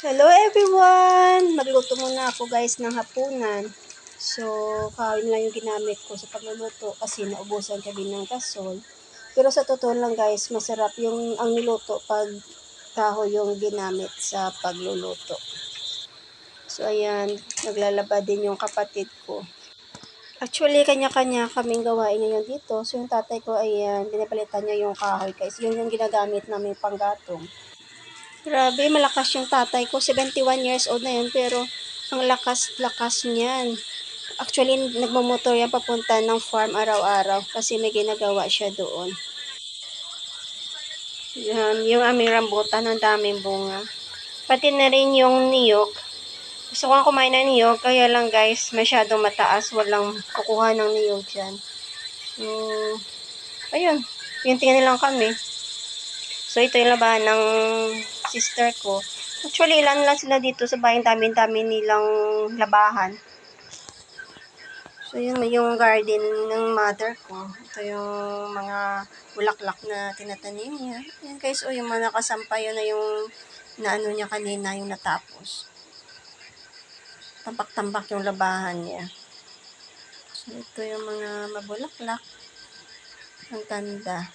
Hello everyone! Magluto muna ako guys ng hapunan. So, kain lang yung ginamit ko sa pagluluto kasi naubusan kami ng gasol. Pero sa totoo lang guys, masarap yung ang niluto pag kahoy yung ginamit sa pagluluto. So, ayan, naglalaba din yung kapatid ko. Actually, kanya-kanya kaming gawain ngayon dito. So, yung tatay ko, ayan, pinapalitan niya yung kahoy guys. Yun yung ginagamit namin panggatong. Grabe, malakas yung tatay ko. 71 years old na yun, pero ang lakas-lakas niyan. Actually, nagmamotor yan papunta ng farm araw-araw kasi may ginagawa siya doon. Yan, yung aming rambutan, ang daming bunga. Pati na rin yung niyog. Gusto ko nga kumain ng niyog, kaya lang guys, masyadong mataas. Walang kukuha ng niyog dyan. So, ayun. Yung tingnan lang kami. So, ito yung labahan ng sister ko. Actually, ilan lang sila dito sa bahay. Dami-dami nilang labahan. So, yun yung garden ng mother ko. Ito yung mga bulaklak na tinatanim niya. Yan guys, oh, yung mga nakasampay, yun na yung naano niya kanina, yung natapos. Tambak-tambak yung labahan niya. So, ito yung mga mabulaklak. Ang ganda.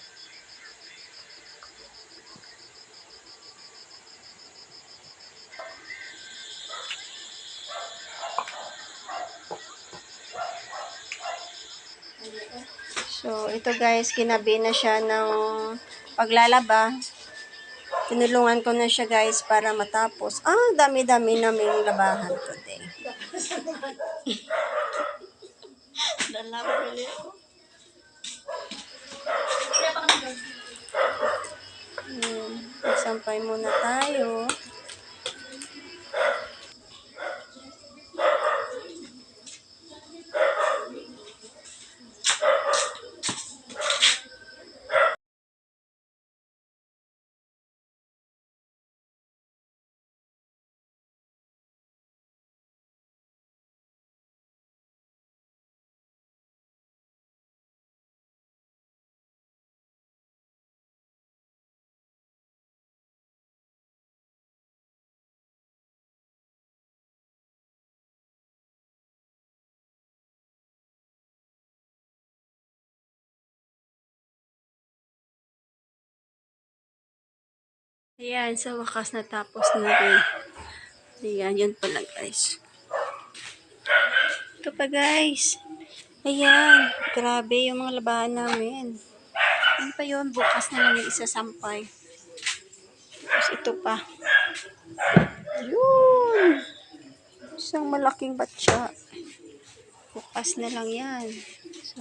So, ito guys, kinabi na siya ng paglalaba. Tinulungan ko na siya guys para matapos. Ah, dami-dami naming labahan today. Dalawa ulit. Hmm, magsampay muna tayo. Ayan, sa wakas natapos na rin. Ayan, yun pala guys. Ito pa guys. Ayan, grabe yung mga labahan namin. Ano pa yun? Bukas na lang yung isa sampay. Tapos ito pa. Yun! Isang malaking batya. Bukas na lang yan. So,